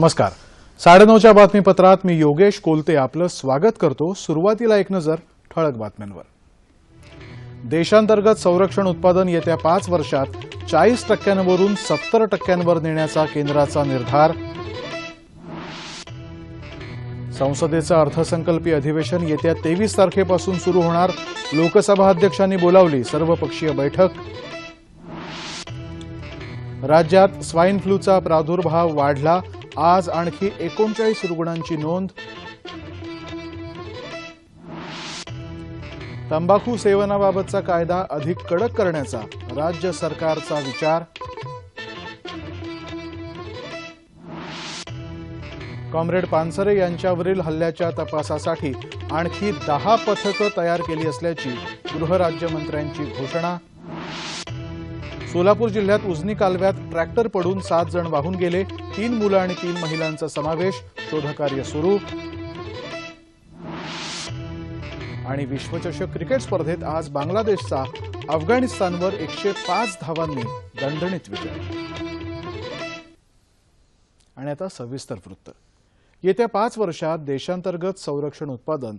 नमस्कार. साडेनऊच्या बातमीपत्रात मी योगेश कोलते आपलं स्वागत करतो. सुरुवातीला एक नजर ठळक बातम्यांवर. देशांतर्गत संरक्षण उत्पादन येत्या पाच वर्षात चाळीस टक्क्यांवरून सत्तर टक्क्यांवर नेण्याचा केंद्राचा निर्धार. संसदेचं अर्थसंकल्पीय अधिवेशन येत्या तेवीस तारखेपासून सुरू होणार. लोकसभा अध्यक्षांनी बोलावली सर्वपक्षीय बैठक. राज्यात स्वाईन फ्लूचा प्रादुर्भाव वाढला. आज आणखी एकोणचाळीस रुग्णांची नोंद. तंबाखू सेवनाबाबतचा कायदा अधिक कडक करण्याचा राज्य सरकारचा विचार. कॉम्रेड पानसरे यांच्यावरील हल्ल्याच्या तपासासाठी आणखी दहा पथकं तयार केली असल्याची गृहराज्यमंत्र्यांची घोषणा. सोलापूर जिल्ह्यात उजनी कालव्यात ट्रॅक्टर पडून सात जण वाहून गेले. तीन मुलं आणि तीन महिलांचा समावेश. शोधकार्य सुरू. आणि विश्वचषक क्रिकेट स्पर्धेत आज बांगलादेशचा अफगाणिस्तानवर एकशे पाच धावांनी दणदणीत विजय. आणि आता सविस्तर वृत्त. येत्या पाच वर्षात देशांतर्गत संरक्षण उत्पादन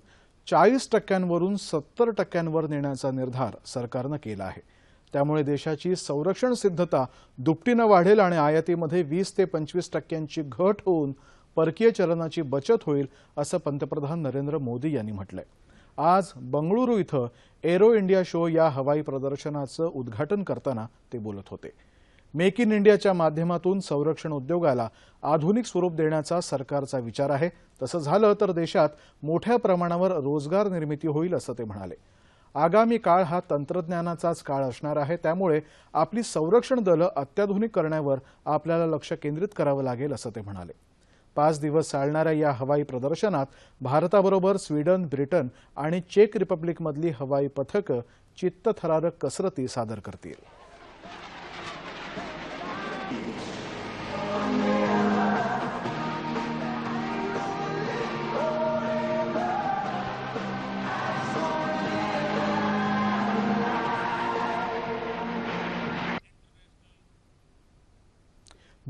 चाळीस टक्क्यांवरून सत्तर टक्क्यांवर नेण्याचा निर्धार सरकारनं केला आहे. त्यामुळे देशाची संरक्षण सिद्धता दुपटीनं वाढेल आणि आयातीमध्ये वीस ते पंचवीस टक्क्यांची घट होऊन परकीय चलनाची बचत होईल असं पंतप्रधान नरेंद्र मोदी यांनी म्हटलंय. आज बंगळुरू इथं एरो इंडिया शो या हवाई प्रदर्शनाचं उद्घाटन करताना ते बोलत होते. मेक इन इंडियाच्या माध्यमातून संरक्षण उद्योगाला आधुनिक स्वरूप देण्याचा सरकारचा विचार आहे. तसं झालं तर देशात मोठ्या प्रमाणावर रोजगार निर्मिती होईल असं ते म्हणाले. आगामी काळ हा तंत्रज्ञानाचाच काळ असणार आहे. त्यामुळे आपली संरक्षण दलं अत्याधुनिक करण्यावर आपल्याला लक्ष केंद्रित करावं लागेल असं ते म्हणाले. पाच दिवस चालणाऱ्या या हवाई प्रदर्शनात भारताबरोबर स्वीडन ब्रिटन आणि चेक रिपब्लिकमधली हवाई पथकं चित्तथरारक कसरती सादर करतील.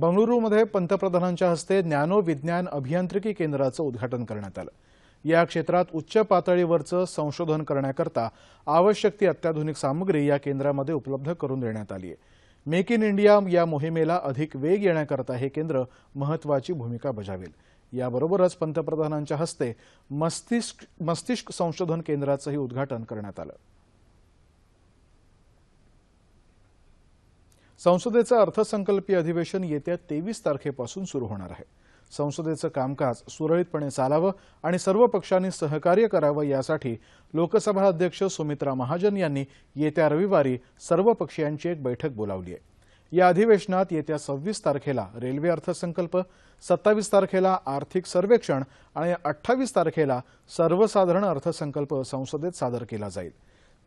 बंगळुरूमध्ये पंतप्रधानांच्या हस्ते ज्ञानो विज्ञान अभियांत्रिकी केंद्राचं उद्घाटन करण्यात आलं. या क्षेत्रात उच्च पातळीवरचं संशोधन करण्याकरता आवश्यक ती अत्याधुनिक सामग्री या केंद्रामध्ये उपलब्ध करून देण्यात आली आहे. मेक इन इंडिया या मोहिमेला अधिक वेग येण्याकरता हे केंद्र महत्वाची भूमिका बजावेल. याबरोबरच पंतप्रधानांच्या हस्ते मस्तिष्क मस्तिष्क संशोधन केंद्राचंही उद्घाटन करण्यात आलं. संसदेचं अर्थसंकल्पीय अधिवेशन येत्या तेवीस तारखेपासून सुरू होणार आहे. संसदेचं कामकाज सुरळीतपणे चालावं आणि सर्व पक्षांनी सहकार्य करावं यासाठी लोकसभा अध्यक्ष सुमित्रा महाजन यांनी येत्या रविवारी सर्व पक्षीयांची एक बैठक बोलावली आहे. या अधिवेशनात येत्या सव्वीस तारखेला रेल्वे अर्थसंकल्प सत्तावीस तारखेला आर्थिक सर्वेक्षण आणि अठ्ठावीस तारखेला सर्वसाधारण अर्थसंकल्प संसदेत सादर केला जाईल.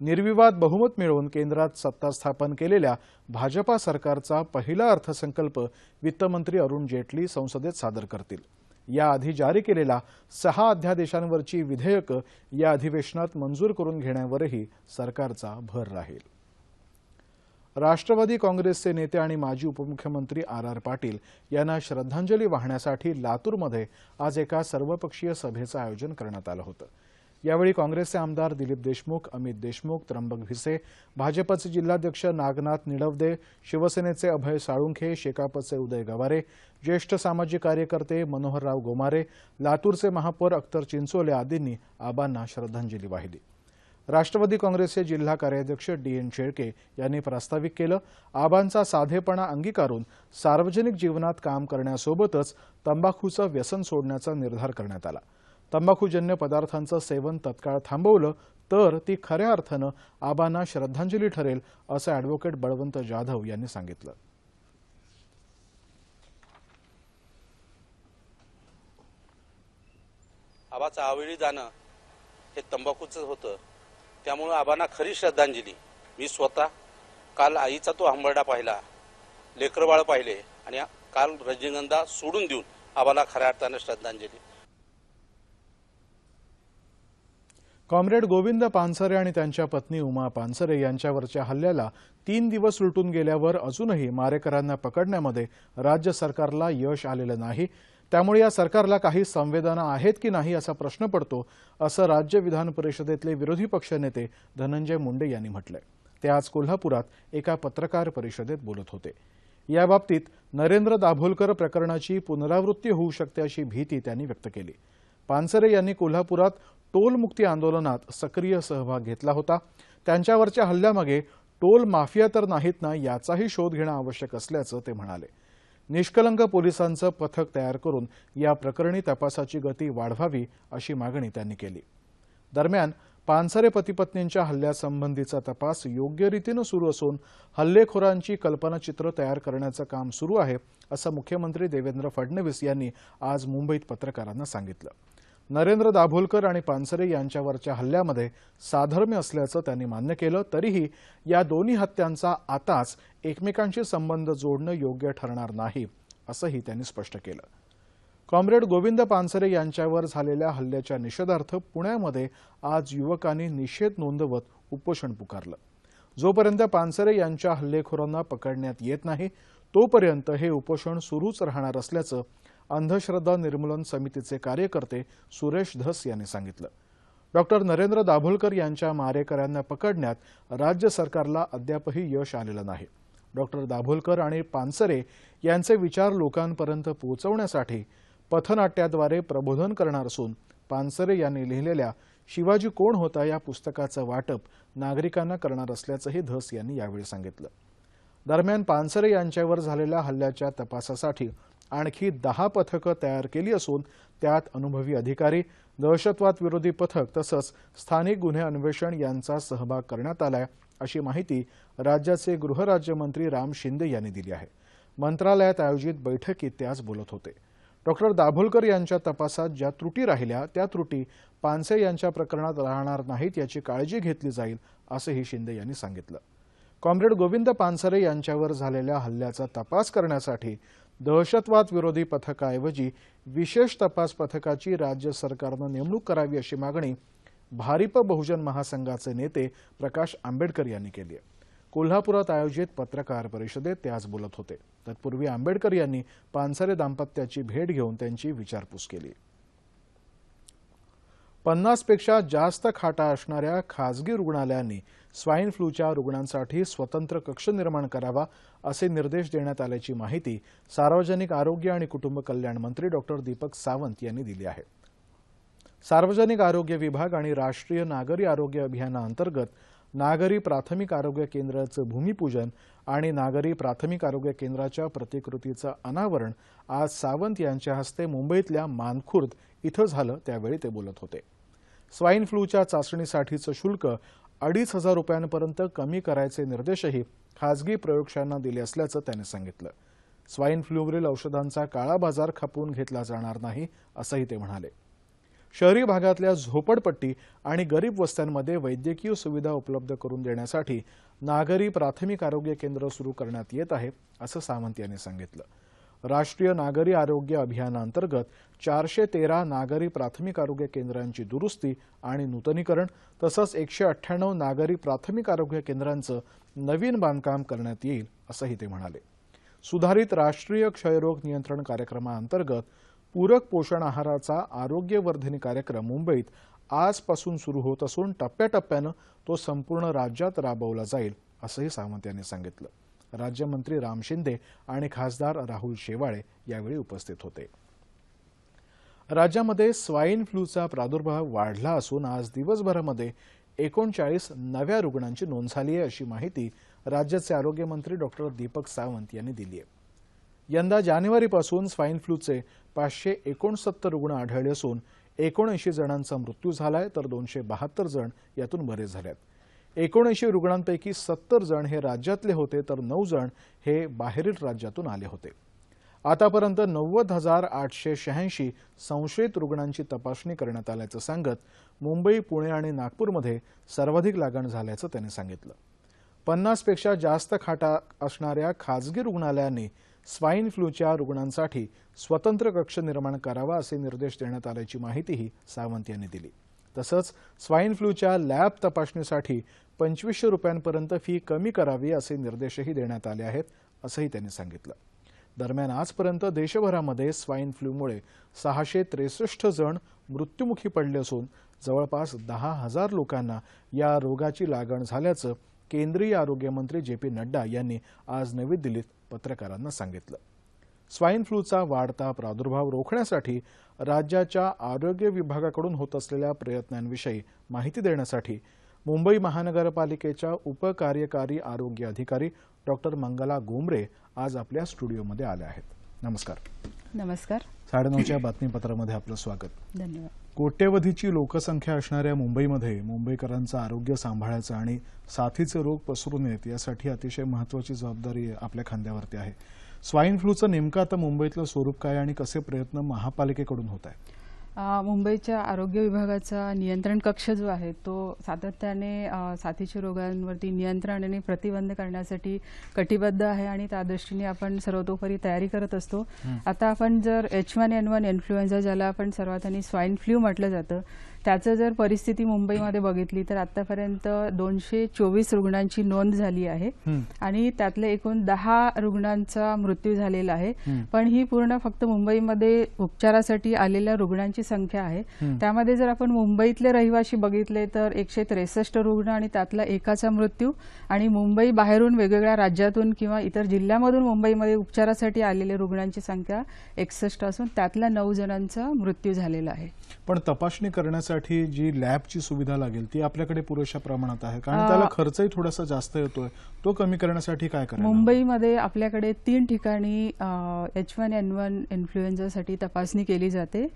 निर्विवाद बहुमत मिळवून केंद्रात सत्ता स्थापन केलेल्या भाजपा सरकारचा पहिला अर्थसंकल्प वित्तमंत्री अरुण जेटली संसदेत सादर करतील. याआधी जारी केलेला सहा अध्यादेशांवरची विधेयकं या अधिवेशनात मंजूर करून घेण्यावरही सरकारचा भर राहील. राष्ट्रवादी काँग्रेसचे नेते आणि माजी उपमुख्यमंत्री आर आर पाटील यांना श्रद्धांजली वाहण्यासाठी लातूरमध्ये आज एका सर्वपक्षीय सभेचं आयोजन करण्यात आलं होतं. यावेळी काँग्रेसचे आमदार दिलीप देशमुख अमित देशमुख त्र्यंबक भिसे भाजपचे जिल्हाध्यक्ष नागनाथ निडवदे शिवसेनेचे अभय साळुंखे शेकापचे उदय गवारे ज्येष्ठ सामाजिक कार्यकर्ते मनोहरराव गोमारे लातूरचे महापौर अख्तर चिंचोले आदींनी आबांना श्रद्धांजली वाहिली. राष्ट्रवादी काँग्रेसचे जिल्हा कार्याध्यक्ष डी एन शेळके यांनी प्रास्ताविक केलं आबांचा साधेपणा अंगीकारून सार्वजनिक जीवनात काम करण्यासोबतच तंबाखूचं व्यसन सोडण्याचा निर्धार करण्यात आला. तंबाखूजन्य पदार्थांचं सेवन तत्काळ थांबवलं तर ती खऱ्या अर्थानं आबांना श्रद्धांजली ठरेल असं अॅडव्होकेट बळवंत जाधव यांनी सांगितलं. आबाचं आवळी जाणं हे तंबाखूचं होतं. त्यामुळं आबांना खरी श्रद्धांजली. मी स्वतः काल आईचा तो हंबरडा पाहिला लेकरबाळ पाहिले आणि काल रजनीगंधा सोडून देऊन आबाला खऱ्या अर्थानं श्रद्धांजली. कॉम्रेड गोविंद पानसरे आणि त्यांच्या पत्नी उमा पानसरे यांच्यावरच्या हल्ल्याला तीन दिवस उलटून गेल्यावर अजूनही मारेकरांना पकडण्यामध्ये राज्य सरकारला यश आलेलं नाही. त्यामुळे या सरकारला काही संवेदना आहेत की नाही असा प्रश्न पडतो असं राज्य विधान परिषदेतले विरोधी पक्षनेते धनंजय मुंडे यांनी म्हटलंय. ते आज कोल्हापुरात एका पत्रकार परिषदेत बोलत होते. याबाबतीत नरेंद्र दाभोलकर प्रकरणाची पुनरावृत्ती होऊ शकते अशी भीती त्यांनी व्यक्त केली. पानसरे यांनी कोल्हापुरात टोलमुक्ती आंदोलनात सक्रिय सहभाग घेतला होता. त्यांच्यावरच्या हल्ल्यामागे टोल माफिया तर नाहीत ना याचाही शोध घेणं आवश्यक असल्याचं ते म्हणाले. निष्कलंक पोलिसांचं पथक तयार करून या प्रकरणी तपासाची गती वाढवावी अशी मागणी त्यांनी केली. दरम्यान पानसरे पतीपत्नींच्या हल्ल्यासंबंधीचा तपास योग्य रीतीनं सुरू असून हल्लेखोरांची कल्पनाचित्र तयार करण्याचं काम सुरू आहे असं मुख्यमंत्री देवेंद्र फडणवीस यांनी आज मुंबईत पत्रकारांना सांगितलं. नरेंद्र दाभोलकर आणि पानसरे यांच्यावरच्या हल्ल्यामध्ये साधर्म्य असल्याचं त्यांनी मान्य केलं तरीही या दोन्ही हत्यांचा आताच एकमेकांशी संबंध जोडणं योग्य ठरणार नाही असंही त्यांनी स्पष्ट केलं. कॉम्रेड गोविंद पानसरे यांच्यावर झालेल्या हल्ल्याच्या निषेधार्थ पुण्यामध्ये आज युवकांनी निषेध नोंदवत उपोषण पुकारलं. जोपर्यंत पानसरे यांच्या हल्लेखोरांना पकडण्यात येत नाही तोपर्यंत हे उपोषण सुरूच राहणार असल्याचं अंधश्रद्धा निर्मूलन समितीचे कार्यकर्ते सुरेश धस यांनी सांगितलं. डॉक्टर नरेंद्र दाभोलकर यांच्या मारेकऱ्यांना पकडण्यात राज्य सरकारला अद्यापही यश आलेलं नाही. डॉक्टर दाभोलकर आणि पानसरे यांचे विचार लोकांपर्यंत पोहोचवण्यासाठी पथनाट्याद्वारे प्रबोधन करणार असून पानसरे यांनी लिहिलेल्या शिवाजी कोण होता या पुस्तकाचं वाटप नागरिकांना करणार असल्याचंही धस यांनी यावेळी सांगितलं. दरम्यान पानसरे यांच्यावर झालेल्या हल्ल्याच्या तपासासाठी आणखी दहा पथकं तयार केली असून त्यात अनुभवी अधिकारी दहशतवाद विरोधी पथक तसंच स्थानिक गुन्हे अन्वेषण यांचा सहभाग करण्यात आलाय अशी माहिती राज्याचे गृहराज्यमंत्री राम शिंदे यांनी दिली आहे. मंत्रालयात आयोजित बैठकीत ते आज बोलत होते. डॉक्टर दाभोलकर यांच्या तपासात ज्या त्रुटी राहिल्या त्या त्रुटी पानसे यांच्या प्रकरणात राहणार नाहीत याची काळजी घेतली जाईल असंही शिंदे यांनी सांगितलं. कॉम्रेड गोविंद पानसरे यांच्यावर झालेल्या हल्ल्याचा तपास करण्यासाठी दहशतवाद विरोधी पथकाऐवजी विशेष तपास पथकाची राज्य सरकारनं नेमणूक करावी अशी मागणी भारिप बहुजन महासंघाचे नेते प्रकाश आंबेडकर यांनी केली आहे. कोल्हापुरात आयोजित पत्रकार परिषदेत ते आज बोलत होते. तत्पूर्वी आंबेडकर यांनी पानसरे दाम्पत्याची भेट घेऊन त्यांची विचारपूस केली. पन्नासपेक्षा जास्त खाटा असणाऱ्या खासगी रुग्णालयांनी स्वाईन फ्लूच्या रुग्णांसाठी स्वतंत्र कक्ष निर्माण करावा असे निर्देश देण्यात आल्याची माहिती सार्वजनिक आरोग्य आणि कुटुंब कल्याण मंत्री डॉक्टर दीपक सावंत यांनी दिली आहे. सार्वजनिक आरोग्य विभाग आणि राष्ट्रीय नागरी आरोग्य अभियानाअंतर्गत नागरी प्राथमिक आरोग्य केंद्राचं भूमिपूजन आणि नागरी प्राथमिक आरोग्य केंद्राच्या प्रतिकृतीचं अनावरण आज सावंत यांच्या हस्ते मुंबईतल्या मानखुर्द इथं झालं त्यावेळी ते बोलत होते. स्वाईन फ्लूच्या चाचणीसाठीचं शुल्क अडीच हजार रुपयांपर्यंत कमी करायचे निर्देशही खासगी प्रयोगशाळांना दिले असल्याचं त्यांनी सांगितलं. स्वाईन फ्लूवरील औषधांचा काळा बाजार खपवून घेतला जाणार नाही असंही ते म्हणाले. शहरी भागातल्या झोपडपट्टी आणि गरीब वस्त्यांमध्ये वैद्यकीय सुविधा उपलब्ध करून देण्यासाठी नागरी प्राथमिक आरोग्य केंद्र सुरू करण्यात येत आहे असं सावंत यांनी सांगितलं. राष्ट्रीय नागरी आरोग्य अभियानाअंतर्गत चारशे तेरा नागरी प्राथमिक आरोग्य केंद्रांची दुरुस्ती आणि नूतनीकरण तसंच एकशे अठ्ठ्याण्णव नागरी प्राथमिक आरोग्य केंद्रांचं नवीन बांधकाम करण्यात येईल असंही ते म्हणाले. सुधारित राष्ट्रीय क्षयरोग नियंत्रण कार्यक्रमाअंतर्गत पूरक पोषण आहाराचा आरोग्यवर्धिनी कार्यक्रम मुंबईत आजपासून सुरू होत असून टप्प्याटप्प्यानं तो संपूर्ण राज्यात राबवला जाईल असंही सावंत यांनी सांगितलं. राज्यमंत्री राम शिंदे आणि खासदार राहुल शेवाळे यावेळी उपस्थित होते. राज्यामध्ये स्वाईन फ्लूचा प्रादुर्भाव वाढला असून आज दिवसभरामध्ये एकोणचाळीस नव्या रुग्णांची नोंद झाली आहे अशी माहिती राज्याचे आरोग्यमंत्री डॉक्टर दीपक सावंत यांनी दिली आहे. यंदा जानेवारीपासून स्वाईन फ्लूचे पाचशे एकोणसत्तर रुग्ण आढळले असून एकोणऐंशी जणांचा मृत्यू झालाय तर दोनशे बहात्तर जण यातून बरे झालेत. एकोणऐंशी रुग्णांपैकी सत्तर जण हे राज्यातले होते तर नऊ जण हे बाहेरील राज्यातून आले होते. आतापर्यंत नव्वद हजार आठशे शहाऐंशी संशयित रुग्णांची तपासणी करण्यात आल्याचं सांगत मुंबई पुणे आणि नागपूरमध्ये सर्वाधिक लागण झाल्याचं त्यांनी सांगितलं. पन्नासपेक्षा जास्त खाटा असणाऱ्या खाजगी रुग्णालयांनी स्वाईन फ्लूच्या रुग्णांसाठी स्वतंत्र कक्ष निर्माण करावा असे निर्देश देण्यात आल्याची माहितीही सावंत यांनी दिली. तसंच स्वाईन फ्लूच्या लॅब तपासणीसाठी पंचवीसशे रुपयांपर्यंत फी कमी करावी असे निर्देशही देण्यात आले आहेत असंही त्यांनी सांगितलं. दरम्यान आजपर्यंत देशभरामध्ये स्वाईन फ्लूमुळे सहाशे त्रेसष्ट जण मृत्युमुखी पडले असून जवळपास दहा हजार लोकांना या रोगाची लागण झाल्याचं केंद्रीय आरोग्यमंत्री जे पी नड्डा यांनी आज नवी दिल्लीत पत्रकारांना सांगितलं. स्वाईन फ्लूचा वाढता प्रादुर्भाव रोखण्यासाठी राज्याच्या आरोग्य विभागाकडून होत असलेल्या प्रयत्नांविषयी माहिती देण्यासाठी मुंबई महानगरपालिकेच्या उपकार्यकारी आरोग्य अधिकारी डॉक्टर मंगला गोमरे आज आपल्या स्टुडिओमध्ये आल्या आहेत. नमस्कार. नमस्कार. साडेनऊच्या बातमीपत्रामध्ये आपलं स्वागत. धन्यवाद. कोट्यवधीची लोकसंख्या असणाऱ्या मुंबईमध्ये मुंबईकरांचं आरोग्य सांभाळायचं आणि साथीचे रोग पसरू नयेत यासाठी अतिशय महत्वाची जबाबदारी आपल्या खांद्यावरती आहे. स्वाईन फ्लूचं नेमकं आता मुंबईतलं स्वरूप काय आणि कसे प्रयत्न महापालिकेकडून होत आहेत? मुंबईच्या आरोग्य विभागाचा नियंत्रण कक्ष जो आहे तो सातत्याने साथीच्या रोगांवरती नियंत्रण आणि प्रतिबंध करण्यासाठी कटिबद्ध आहे आणि त्या दृष्टीने आपण सर्वतोपरी तयारी करत असतो. आता आपण जर H one N one influenza ज्याला आपण सर्वात आधी स्वाईन फ्लू म्हटलं जातं त्याचं जर परिस्थिती मुंबईमध्ये बघितली तर आतापर्यंत दोनशे चोवीस रुग्णांची नोंद झाली आहे. आणि त्यातले एकूण दहा रुग्णांचा मृत्यू झालेला आहे. पण ही पूर्ण फक्त मुंबईमध्ये उपचारासाठी आलेल्या रुग्णांची संख्या आहे. त्यामध्ये जर आपण मुंबईतले रहिवासी बघितले तर एकशे त्रेसष्ट रुग्ण आणि त्यातला एकाचा मृत्यू आणि मुंबई बाहेरून वेगवेगळ्या राज्यातून किंवा इतर जिल्ह्यामधून मुंबईमध्ये उपचारासाठी आलेले रुग्णांची संख्या एकसष्ट असून त्यातल्या नऊ जणांचा मृत्यू झालेला आहे पण तपासणी करण्यासाठी जी लॅबची सुविधा लागेल ती आपल्याकडे पुरेशा प्रमाणात आहे. कारण त्याला खर्चही थोडासा जास्त येतोय. तो कमी करण्यासाठी काय करायला? मुंबईमध्ये आपल्याकडे तीन ठिकाणी एच वन एन वन इन्फ्लुएन्झासाठी तपासणी केली जाते.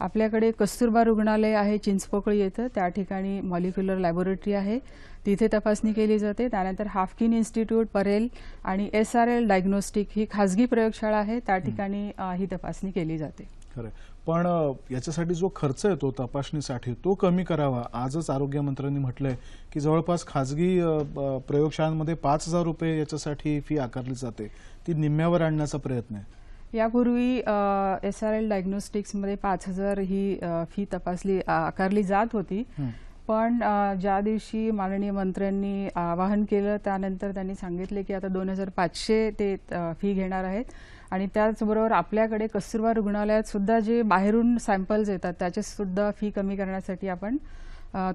आपल्याकडे कस्तुरबा रुग्णालय आहे चिंचपोकळी येतं. त्या ठिकाणी मॉलिक्युलर लॅबोरेटरी आहे. तिथे तपासणी केली जाते. त्यानंतर हाफकिन इन्स्टिट्यूट परेल आणि एस आर एल डायग्नोस्टिक ही खाजगी प्रयोगशाळा आहे. त्या ठिकाणी ही तपासणी केली जाते. खरं पण याच्यासाठी जो खर्च येतो तपासणीसाठी तो कमी करावा. आजच आरोग्यमंत्र्यांनी म्हटलंय की जवळपास खाजगी प्रयोगशाळांमध्ये पाच हजार रुपये याच्यासाठी फी आकारली जाते. ती निम्म्यावर आणण्याचा प्रयत्न आहे. यापूर्वी एस आर एल डायग्नोस्टिक्समध्ये पाच हजार ही फी तपासली आकारली जात होती. पण ज्या दिवशी माननीय मंत्र्यांनी आवाहन केलं त्यानंतर त्यांनी सांगितले की आता दोन हजार पाचशे ते फी घेणार आहेत. आणि त्याचबरोबर आपल्याकडे कस्तुरबा रुग्णालयात सुद्धा जे बाहेरून सॅम्पल्स येतात त्याचे सुद्धा फी कमी करण्यासाठी आपण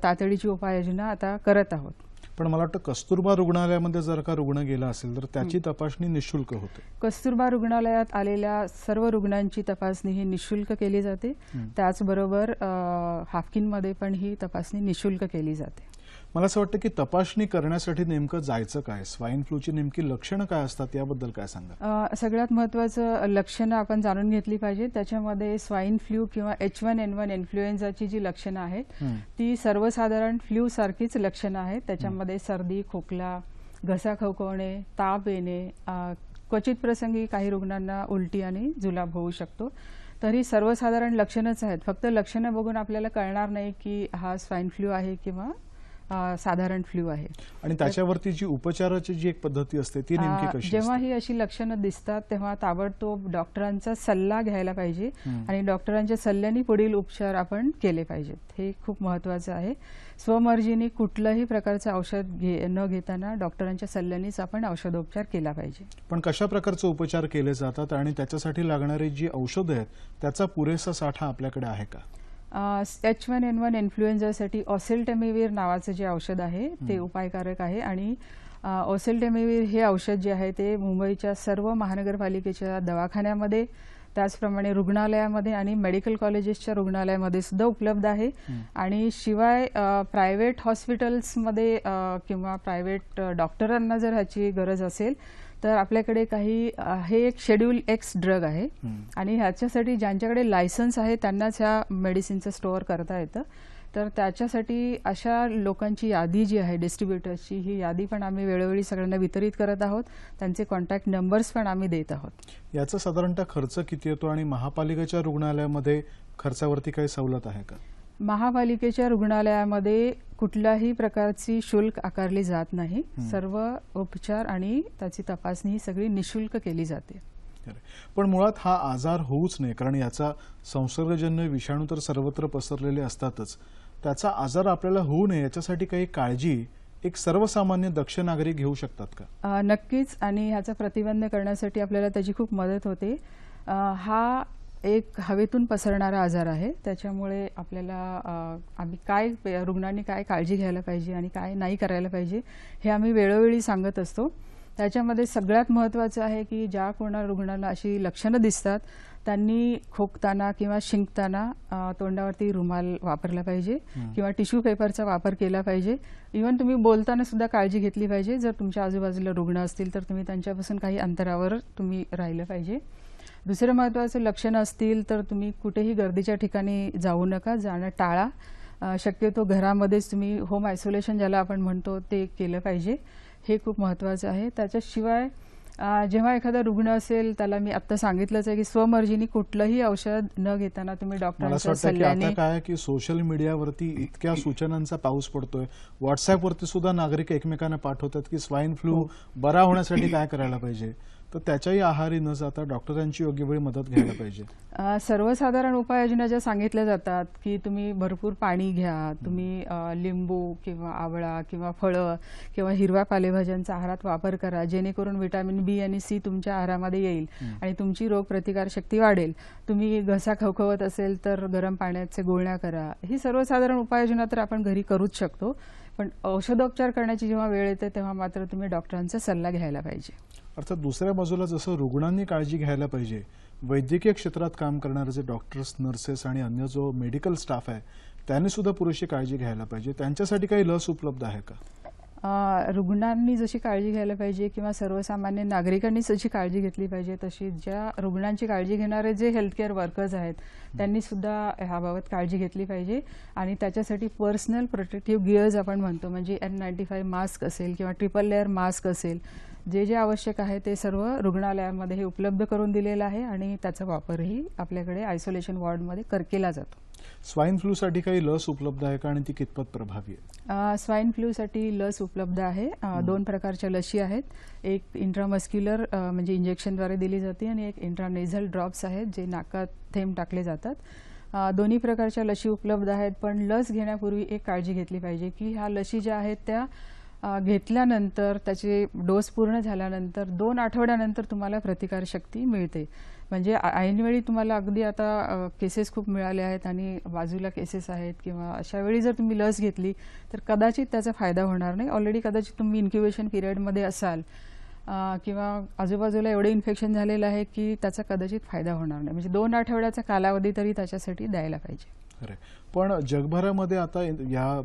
तातडीची उपाययोजना आता करत आहोत. पण मला वाटतं कस्तुरबा रुग्णालयामध्ये जर का रुग्ण गेला असेल तर त्याची तपासणी निशुल्क होते. कस्तुरबा रुग्णालयात आलेल्या सर्व रुग्णांची तपासणी ही निशुल्क केली जाते. त्याचबरोबर हाफकिनमध्ये पण ही तपासणी निशुल्क केली जाते. मला असं वाटतं की तपासणी करण्यासाठी नेमकं जायचं काय? स्वाईन फ्लूची नेमकी लक्षणं काय असतात? याबद्दल काय सांगा सगळ्यात महत्त्वाचं लक्षणं आपण जाणून घेतली पाहिजे. त्याच्यामध्ये स्वाईन फ्लू किंवा एच वन एन वन इन्फ्लुएन्झाची जी लक्षणं आहेत. ती सर्वसाधारण फ्लू सारखीच लक्षणं आहेत. त्याच्यामध्ये सर्दी खोकला घसा खवखवणे ताप येणे क्वचित प्रसंगी काही रुग्णांना उलटी आणि जुलाब होऊ शकतो. तर सर्वसाधारण लक्षणंच आहेत. फक्त लक्षणं बघून आपल्याला कळणार नाही की हा स्वाईन फ्लू आहे किंवा साधारण फ्लू आहे. आणि त्याच्यावरती जी उपचाराची जी एक पद्धती असते ती नेमकी कशी जेव्हा? ही अशी लक्षणं दिसतात तेव्हा ताबडतोब डॉक्टरांचा सल्ला घ्यायला पाहिजे. आणि डॉक्टरांच्या सल्ल्याने पुढील उपचार आपण केले पाहिजेत. हे खूप महत्वाचं आहे. स्वमर्जीने कुठलंही प्रकारचं औषध घे न घेताना डॉक्टरांच्या सल्ल्यानेच आपण औषधोपचार केला पाहिजे. पण कशा प्रकारचे उपचार केले जातात आणि त्याच्यासाठी लागणारी जी औषधं आहेत त्याचा पुरेसा साठा आपल्याकडे आहे का? एच वन एन वन इन्फ्लुएन्झासाठी ऑसेल्टेमिवीर नावाचं जे औषध आहे ते. उपायकारक आहे आणि ऑसेल्टेमिवीर हे औषध जे आहे ते मुंबईच्या सर्व महानगरपालिकेच्या दवाखान्यामध्ये त्याचप्रमाणे रुग्णालयामध्ये आणि मेडिकल कॉलेजेसच्या रुग्णालयामध्ये सुद्धा उपलब्ध आहे. आणि शिवाय प्रायव्हेट हॉस्पिटल्समध्ये किंवा प्रायव्हेट डॉक्टरांना जर ह्याची गरज असेल तर आपल्याकडे काही हे एक शेड्यूल एक्स ड्रग आहे. आणि ह्याच्यासाठी ज्यांच्याकडे लायसन्स आहे त्यांनाच ह्या मेडिसिनचं स्टोअर करता येतं. तर त्याच्यासाठी अशा लोकांची यादी जी आहे डिस्ट्रीब्युटर्सची ही यादी पण आम्ही वेळोवेळी सगळ्यांना वितरित करत आहोत. त्यांचे कॉन्टॅक्ट नंबर्स पण आम्ही देत आहोत. याचा साधारणतः खर्च किती येतो आणि महापालिकेच्या रुग्णालयामध्ये खर्चावरती काही सवलत आहे का? महापालिकेच्या रुग्णालयामध्ये कुठल्याही प्रकारची शुल्क आकारली जात नाही. सर्व उपचार आणि त्याची तपासणी ही सगळी निशुल्क केली जाते. पण मुळात हा आजार होऊच नये कारण याचा संसर्गजन्य विषाणू तर सर्वत्र पसरलेले असतातच. त्याचा आजार आपल्याला होऊ नये याच्यासाठी काही काळजी एक सर्वसामान्य दक्ष नागरिक घेऊ शकतात का? नक्कीच. आणि ह्याचा प्रतिबंध करण्यासाठी आपल्याला त्याची खूप मदत होते. हा एक हवेतून पसरणारा आजार आहे. त्याच्यामुळे आपल्याला आम्ही काय रुग्णांनी काय काळजी घ्यायला पाहिजे आणि काय नाही करायला पाहिजे हे आम्ही वेळोवेळी सांगत असतो. त्याच्यामध्ये सगळ्यात महत्त्वाचं आहे की ज्या कोणा रुग्णाला अशी लक्षणं दिसतात त्यांनी खोकताना किंवा शिंकताना तोंडावरती रुमाल वापरला पाहिजे किंवा टिश्यू पेपरचा वापर केला पाहिजे. इवन तुम्ही बोलताना सुद्धा काळजी घेतली पाहिजे. जर तुमच्या आजूबाजूला रुग्ण असतील तर तुम्ही त्यांच्यापासून काही अंतरावर तुम्ही राहिलं पाहिजे. दुसरं महत्त्वाचं लक्षणं असतील तर तुम्ही कुठेही गर्दीच्या ठिकाणी जाऊ नका. जाणं टाळा. शक्यतो घरामध्येच तुम्ही होम आयसोलेशन ज्याला आपण म्हणतो ते केलं पाहिजे. हे खूप महत्त्वाचं आहे. त्याच्याशिवाय जेव्हा एखादा रुग्ण असेल त्याला मी आत्ता सांगितलंच आहे की स्वमर्जीने कुठलंही औषध न घेताना तुम्ही डॉक्टरांच्या सल्ल्याने आता काय की सोशल मीडियावरती इतक्या सूचनांचा पाऊस पडतोय. व्हॉट्सअपवरती सुद्धा नागरिक एकमेकांना पाठवतात की स्वाईन फ्लू बरा होण्यासाठी काय करायला पाहिजे? तर त्याच्याही आहारी न जाता डॉक्टरांची योग्य वेळी मदत घ्यायला पाहिजे. सर्वसाधारण उपाययोजना ज्या सांगितल्या जातात की तुम्ही भरपूर पाणी घ्या तुम्ही लिंबू किंवा आवळा किंवा फळं किंवा हिरव्या पालेभाज्यांचा आहारात वापर करा जेणेकरून विटॅमिन बी आणि सी तुमच्या आहारामध्ये येईल आणि तुमची रोगप्रतिकारशक्ती वाढेल. तुम्ही घसा खवखवत असेल तर गरम पाण्याचे गुळण्या करा. ही सर्वसाधारण उपाययोजना तर आपण घरी करूच शकतो पण औषधोपचार करण्याची जेव्हा वेळ येते तेव्हा मात्र तुम्ही डॉक्टरांचा सल्ला घ्यायला पाहिजे. अर्थात दुसऱ्या बाजूला जसं रुग्णांनी काळजी घ्यायला पाहिजे वैद्यकीय क्षेत्रात काम करणारे जे डॉक्टर्स नर्सेस आणि अन्य जो मेडिकल स्टाफ आहे त्यांनी सुद्धा पुरेशी काळजी घ्यायला पाहिजे. त्यांच्यासाठी काही लस उपलब्ध आहे का? रुग्णांनी जशी काळजी घ्यायला पाहिजे किंवा सर्वसामान्य नागरिकांनी जशी काळजी घेतली पाहिजे तशी ज्या रुग्णांची काळजी घेणारे जे हेल्थकेअर वर्कर्स आहेत त्यांनी सुद्धा ह्याबाबत काळजी घेतली पाहिजे. आणि त्याच्यासाठी पर्सनल प्रोटेक्टिव्ह गिअर्स आपण म्हणतो म्हणजे एन नाईन्टी फाईव्ह मास्क असेल किंवा ट्रिपल लेअर मास्क असेल जे जे आवश्यक आहे ते सर्व रुग्णालयामध्ये हे उपलब्ध करून दिलेलं आहे आणि त्याचा वापरही आपल्याकडे आयसोलेशन वॉर्डमध्ये कर केला जातो. स्वाईन फ्लूसाठी काही लस उपलब्ध आहे का आणि ती कितपत प्रभावी आहे? स्वाईन फ्लूसाठी लस उपलब्ध आहे. दोन प्रकारच्या लशी आहेत. एक इंट्रामस्क्युलर म्हणजे इंजेक्शनद्वारे दिली जाते आणि एक इंट्रानेझल ड्रॉप्स आहेत जे नाकात थेंब टाकले जातात. दोन्ही प्रकारच्या लशी उपलब्ध आहेत पण लस घेण्यापूर्वी एक काळजी घेतली पाहिजे की ह्या लशी ज्या आहेत त्या घेतल्यानंतर त्याचे डोस पूर्ण झाल्यानंतर दोन आठवड्यानंतर तुम्हाला प्रतिकारशक्ती मिळते. म्हणजे ऐनवेळी तुम्हाला अगदी आता केसेस खूप मिळाले आहेत आणि बाजूला केसेस आहेत किंवा अशा वेळी जर तुम्ही लस घेतली तर कदाचित त्याचा फायदा होणार नाही. ऑलरेडी कदाचित तुम्ही इन्क्युबेशन पिरियडमध्ये असाल किंवा आजूबाजूला एवढं इन्फेक्शन झालेलं आहे की त्याचा कदाचित फायदा होणार नाही. म्हणजे दोन आठवड्याचा कालावधी तरी त्याच्यासाठी द्यायला पाहिजे. खरंय. पण जगभरामध्ये आता या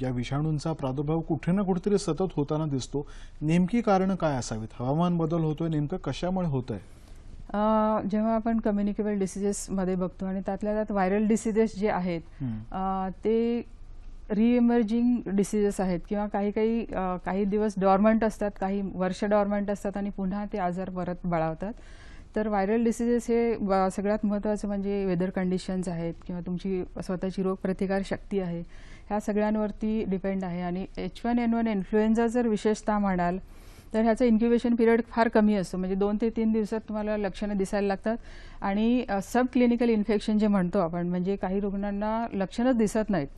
या विषाणूंचा प्रादुर्भाव कुठे ना कुठेतरी सतत होताना दिसतो. नेमकी कारण काय असावीत? हवामान बदल होतोय नेमकं? कशामुळे होत आहे जेव्हा आपण कम्युनिकेबल डिसिजेसमध्ये बघतो आणि त्यातल्या त्यात व्हायरल डिसिजेस जे आहेत ते रिइमर्जिंग डिसिजेस आहेत किंवा काही काही काही दिवस डॉर्मंट असतात काही वर्ष डॉर्मंट असतात आणि पुन्हा ते आजार परत बळावतात. तर व्हायरल डिसिजेस हे सगळ्यात महत्त्वाचं म्हणजे वेदर कंडिशन्स आहेत किंवा तुमची स्वतःची रोगप्रतिकार शक्ती आहे ह्या सगळ्यांवरती डिपेंड आहे. आणि H one N one influenza जर विशेषतः म्हणाल तर ह्याचा इन्क्युबेशन पिरियड फार कमी असतो. म्हणजे दोन ते तीन दिवसात तुम्हाला लक्षणं दिसायला लागतात. आणि सब क्लिनिकल इन्फेक्शन जे म्हणतो आपण म्हणजे काही रुग्णांना लक्षणंच दिसत नाहीत.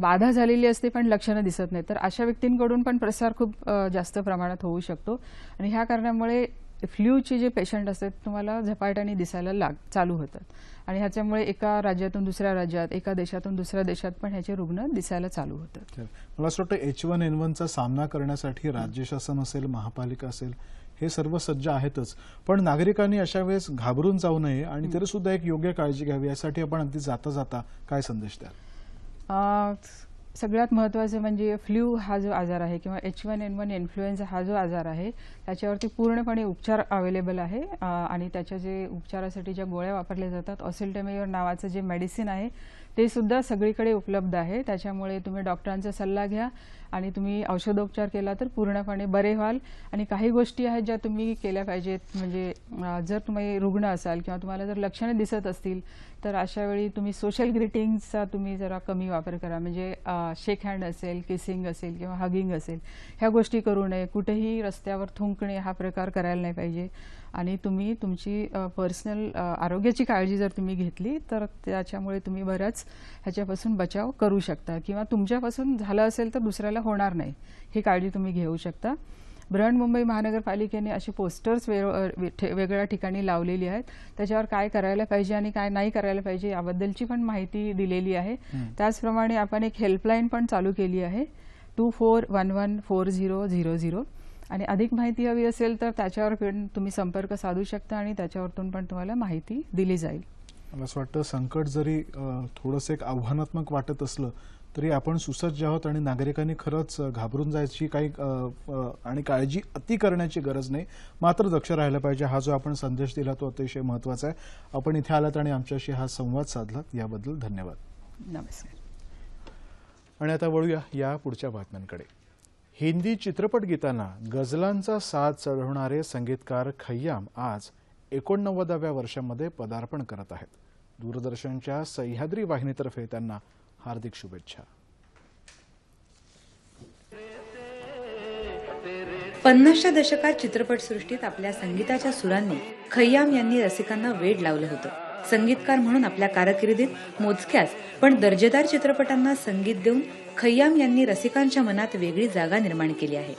बाधा झालेली असते पण लक्षणं दिसत नाही तर अशा व्यक्तींकडून पण प्रसार खूप जास्त प्रमाणात होऊ शकतो. आणि ह्या कारणामुळे फ्ल्यूचे जे पेशंट असतात तुम्हाला झपाट्याने दिसायला लाग चालू होतात. आणि ह्याच्यामुळे एका राज्यातून दुसऱ्या राज्यात एका देशातून दुसऱ्या देशात पण ह्याचे रुग्ण दिसायला चालू होतात. मला असं वाटतं एच वन एन वनचा सामना करण्यासाठी राज्य शासन असेल महापालिका असेल हे सर्व सज्ज आहेतच. पण नागरिकांनी अशा वेळेस घाबरून जाऊ नये आणि तरी सुद्धा एक योग्य काळजी घ्यावी यासाठी आपण अगदी जाता जाता काय संदेश द्याल? सगळ्यात महत्त्वाचं म्हणजे फ्ल्यू हा जो आजार आहे किंवा H one N one influenza हा जो आजार आहे त्याच्यावरती पूर्णपणे उपचार अवेलेबल आहे. आणि त्याच्या जे उपचारासाठी ज्या गोळ्या वापरल्या जातात ऑसिल्टेमेयर नावाचं जे मेडिसिन आहे ते सुद्धा सगळीकडे उपलब्ध आहे. त्याच्यामुळे तुम्ही डॉक्टरांचा सल्ला घ्या. आणि तुम्ही औषधोपचार केला तर पूर्णपणे बरे व्हाल. आणि काही गोष्टी आहेत ज्या तुम्ही केल्या पाहिजेत. म्हणजे जर तुम्ही रुग्ण असाल किंवा तुम्हाला जर लक्षणं दिसत असतील तर अशा वेळी तुम्ही सोशल ग्रीटिंग्सचा तुम्ही जरा कमी वापर करा. म्हणजे शेक हँड असेल किसिंग असेल किंवा हगिंग असेल ह्या गोष्टी करू नये. कुठेही रस्त्यावर थुंकणे हा प्रकार करायला नाही पाहिजे. आणि तुम्ही तुमची पर्सनल आरोग्याची काळजी जर तुम्ही घेतली तर त्याच्यामुळे तुम्ही बऱ्याच ह्याच्यापासून बचाव करू शकता. किंवा तुमच्यापासून झालं असेल तर दुसऱ्याला होणार नाही. ही काळजी तुम्ही घेऊ शकता. बृहन्मुंबई महानगरपालिकेने अशी पोस्टर्स वे वे- ठे- वेगवेगळ्या ठिकाणी लावलेली आहेत. त्याच्यावर काय करायला पाहिजे आणि काय नाही करायला पाहिजे याबद्दलची पण माहिती दिलेली आहे. त्याचप्रमाणे आपण एक हेल्पलाईन पण चालू केली आहे. Two four one one four zero zero zero आणि अधिक माहिती हवी असेल तर त्याच्यावर पण तुम्ही संपर्क साधू शकता आणि त्याच्यावरतून पण तुम्हाला माहिती दिली जाईल. मला असं वाटतं संकट जरी थोडंसं एक आव्हानात्मक वाटत असलं तरी आपण सुसज्ज आहोत आणि नागरिकांनी खरंच घाबरून जायची काही आणि काळजी अति करण्याची गरज नाही. मात्र दक्ष राहायला पाहिजे. हा जो आपण संदेश दिला तो अतिशय महत्त्वाचा आहे. आपण इथे आलात आणि आमच्याशी हा संवाद साधलात. याबद्दल धन्यवाद. नमस्कार. आणि आता वळूया या पुढच्या बातम्यांकडे. हिंदी चित्रपट गीतांना गझलांचा साथ चढवणारे संगीतकार खय्याम आज एकोणनव्वदाव्या वर्षामध्ये पदार्पण करत आहेत. दूरदर्शनच्या सह्याद्री वाहिनीतर्फे त्यांना हार्दिक शुभेच्छा. पन्नासच्या दशकात चित्रपटसृष्टीत आपल्या संगीताच्या सुरांनी खय्याम यांनी रसिकांना वेड लावलं होतं. संगीतकार म्हणून आपल्या कारकिर्दीत मोजक्याच पण दर्जेदार चित्रपटांना संगीत देऊन खय्याम यांनी रसिकांच्या मनात वेगळी जागा निर्माण केली आहे.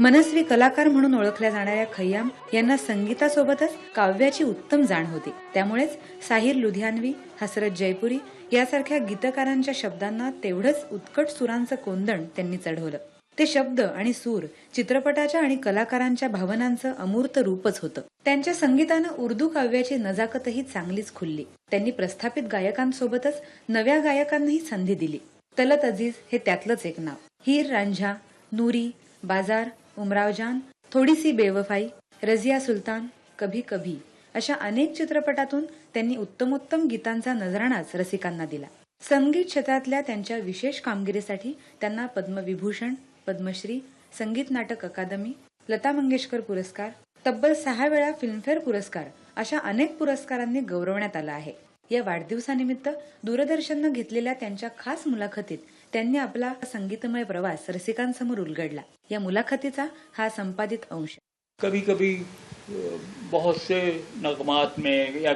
मनस्वी कलाकार म्हणून ओळखल्या जाणाऱ्या खय्याम यांना संगीतासोबतच काव्याची उत्तम जाण होती. त्यामुळेच साहिर लुधियानवी हसरत जयपुरी यासारख्या गीतकारांच्या शब्दांना तेवढंच उत्कट सुरांचं कोंदण त्यांनी चढवलं. ते शब्द आणि सूर चित्रपटाच्या आणि कलाकारांच्या भावनांचं अमूर्त रूपच होतं. त्यांच्या संगीतानं उर्दू काव्याची नजाकतही चांगलीच खुलली. त्यांनी प्रस्थापित गायकांसोबतच नव्या गायकांनाही संधी दिली. तलत अजीज हे त्यातलंच एक नाव. हीर रांझा नूरी बाजार उमरावजान थोडीसी बेवफाई रझिया सुलतान कभी कभी. अशा अनेक चित्रपटातून त्यांनी उत्तमोत्तम गीतांचा नजराणाच रसिकांना दिला. संगीत क्षेत्रातल्या त्यांच्या विशेष कामगिरीसाठी त्यांना पद्मविभूषण पद्मश्री संगीत नाटक अकादमी लता मंगेशकर पुरस्कार तब्बल सहा वेळा फिल्मफेअर पुरस्कार अशा अनेक पुरस्कारांनी गौरवण्यात आलं आहे. या वाढदिवसानिमित्त दूरदर्शननं घेतलेल्या त्यांच्या खास मुलाखतीत त्यांनी आपला संगीतमय प्रवास रसिकांसमोर उलगडला. या मुलाखतीचा हा संपादित अंश. कभी कभी बहुत से नगमात में या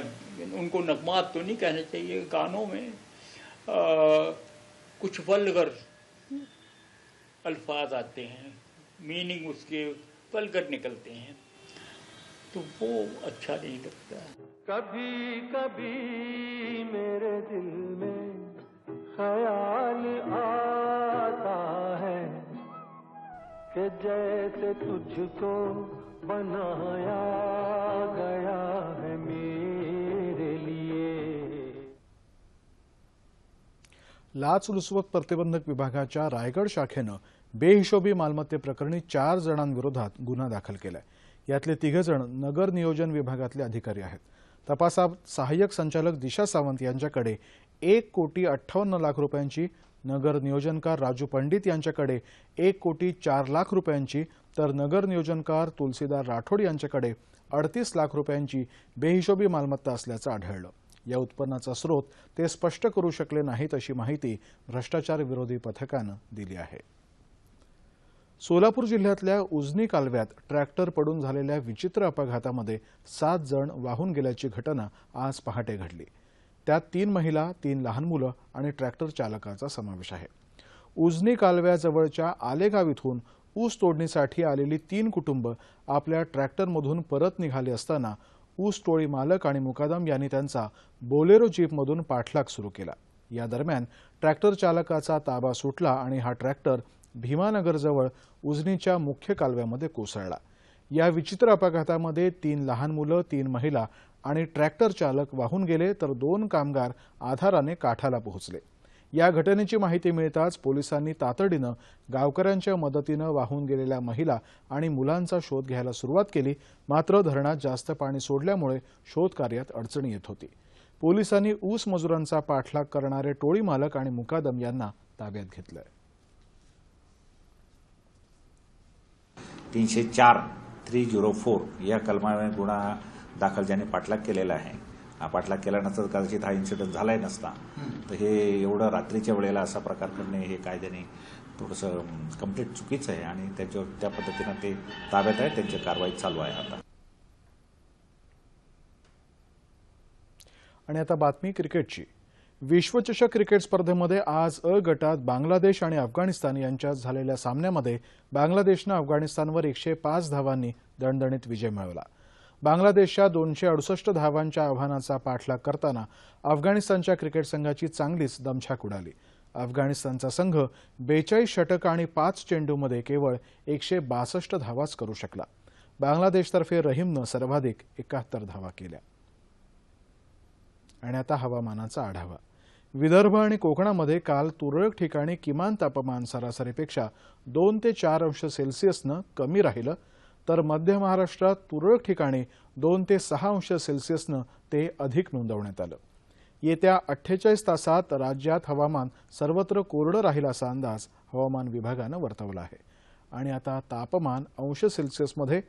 उनको नगमात तो नहीं कहना चाहिए गानों में अ, कुछ वल्गर अल्फाज आते हैं मीनिंग उसके वल्गर निकलते हैं तो वो अच्छा नहीं लगता। कभी कभी मेरे दिल में ख्याल आता है कि जैसे तुझको बनाया गया है मेरे लिए। लाचलुचपत प्रतिबंधक विभागाच्या रायगड शाखेनं बेहिशोबी मालमत्तेप्रकरणी चार जणांविरोधात गुन्हा दाखल केलाय. यातले तिघजण नगर नियोजन विभागातले अधिकारी आहेत. तपासात सहाय्यक संचालक दिशा सावंत यांच्याकडे एक कोटी अठ्ठावन्न लाख रुपयांची नगर नियोजनकार राजू पंडित यांच्याकडे एक कोटी चार लाख रुपयांची तर नगर नियोजनकार तुलसीदार राठोड यांच्याकडे अडतीस लाख रुपयांची बेहिशोबी मालमत्ता असल्याचं आढळलं. या उत्पन्नाचा स्रोत ते स्पष्ट करू शकले नाहीत अशी माहिती भ्रष्टाचार विरोधी पथकानं दिली आहे. सोलापूर जिल्ह्यातल्या उजनी कालव्यात ट्रॅक्टर पडून झालेल्या विचित्र अपघातामध्ये सात जण वाहून गेल्याची घटना आज पहाटे घडली. त्यात तीन महिला तीन लहान मुलं आणि ट्रॅक्टर चालकाचा समावेश आहे. उजनी कालव्याजवळच्या आलेगाव इथून ऊस तोडणीसाठी आलेली तीन कुटुंब आपल्या ट्रॅक्टरमधून परत निघाली असताना ऊस टोळी मालक आणि मुकादम यांनी त्यांचा बोलेरो जीपमधून पाठलाग सुरू केला. या दरम्यान ट्रॅक्टर चालकाचा ताबा सुटला आणि हा ट्रॅक्टर भीमानगरजवळ उजनीच्या मुख्य कालव्यामध्ये कोसळला. या विचित्र अपघातामध्ये तीन लहान मुलं तीन महिला आणि ट्रॅक्टर चालक वाहून गेले तर दोन कामगार आधाराने काठाला पोहोचले. या घटनेची माहिती मिळताच पोलिसांनी तातडीनं गावकऱ्यांच्या मदतीनं वाहून गेलेल्या महिला आणि मुलांचा शोध घ्यायला सुरुवात केली. मात्र धरणात जास्त पाणी सोडल्यामुळे शोध कार्यात अडचणी येत होती. पोलिसांनी ऊस मजुरांचा पाठलाग करणारे टोळी मालक आणि मुकादम यांना ताब्यात घेतलंय. तीनशे चार थ्री झिरो फोर या कलमाने गुन्हा दाखल ज्याने पाठलाग केलेला आहे. पाठलाग केला नसता कदाचित हा इन्सिडंट झालाय नसता. तर हे एवढं रात्रीच्या वेळेला असा प्रकार करणे हे कायद्याने थोडंसं कंप्लीट चुकीचं आहे आणि त्याच्यावर त्या पद्धतीनं ते ताब्यात आहे. त्यांची कारवाई चालू आहे आता. आणि आता बातमी क्रिकेटची. विश्वचषक क्रिकेट स्पर्धेमध्ये आज अ गटात बांगलादेश आणि अफगाणिस्तान यांच्यात झालेल्या सामन्यामध्ये बांगलादेशनं अफगाणिस्तानवर एकशे पाच धावांनी दणदणीत विजय मिळवला. बांगलादेशच्या दोनशे अडुसष्ट धावांच्या आव्हानाचा पाठलाग करताना अफगाणिस्तानच्या क्रिकेट संघाची चांगलीच दमछाक उडाली. अफगाणिस्तानचा संघ बेचाळीस षटक आणि पाच चेंडूमध्ये केवळ एकशे बासष्ट धावाच करू शकला. बांगलादेशतर्फे रहीमनं सर्वाधिक एकाहत्तर धावा केल्या. आणि आता हवामानाचा आढावा. विदर्भ आणि कोकणामध्ये काल तुरळक ठिकाणी किमान तापमान सरासरीपेक्षा दोन ते चार अंश सेल्सिअसनं कमी राहिलं. तर मध्य महाराष्ट्रात तुरळक ठिकाणी दोन ते सहा अंश सेल्सिअसनं ते अधिक नोंदवण्यात आलं. येत्या अठ्ठेचाळीस तासात राज्यात हवामान सर्वत्र कोरडं राहील असा अंदाज हवामान विभागानं वर्तवला आहे. आणि आता तापमान अंश सेल्सिअसमध्ये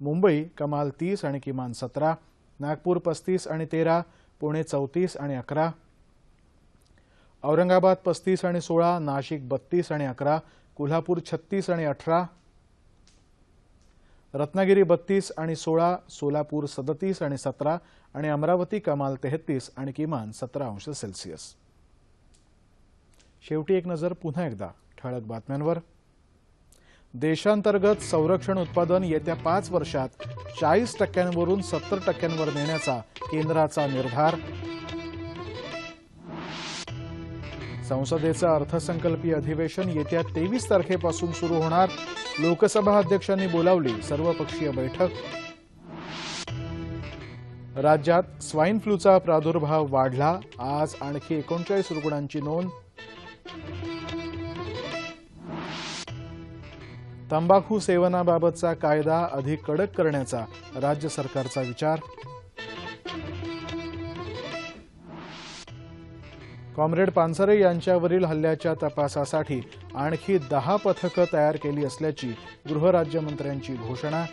मुंबई कमाल तीस आणि किमान सतरा नागपूर पस्तीस आणि तेरा पुणे चौतीस आणि अकरा औरंगाबाद पस्तीस आणि सोळा नाशिक बत्तीस आणि अकरा कोल्हापूर छत्तीस आणि अठरा रत्नागिरी बत्तीस आणि सोळा सोलापूर सदतीस आणि सतरा आणि अमरावती कमाल तेहतीस आणि किमान सतरा अंश सेल्सिअस. शेवटी एक नजर पुन्हा एकदा ठळक बातम्यांवर. देशांतर्गत संरक्षण उत्पादन येत्या पाच वर्षात चाळीस टक्क्यांवरून सत्तर टक्क्यांवर नेण्याचा केंद्राचा निर्धार. संसदेचं अर्थसंकल्पीय अधिवेशन येत्या तेवीस तारखेपासून सुरू होणार. लोकसभा अध्यक्षांनी बोलावली सर्वपक्षीय बैठक. राज्यात स्वाईन फ्लूचा प्रादुर्भाव वाढला. आज आणखी एकोणचाळीस रुग्णांची नोंद. तंबाखू सेवनाबाबतचा कायदा अधिक कडक करण्याचा राज्य सरकारचा विचार. कॉम्रेड पानसरे यांच्यावरील हल्ल्याच्या तपासासाठी आणखी दहा पथकं तयार केली असल्याची गृहराज्यमंत्र्यांची घोषणा.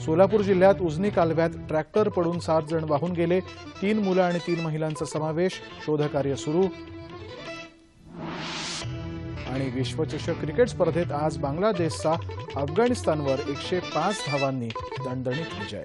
सोलापूर जिल्ह्यात उजनी कालव्यात ट्रॅक्टर पडून सात जण वाहून गेले. तीन मुलं आणि तीन महिलांचा समावेश. शोधकार्य सुरू. आणि विश्वचषक क्रिकेट स्पर्धेत आज बांगलादेशचा अफगाणिस्तानवर एकशे पाच धावांनी दणदणीत विजय.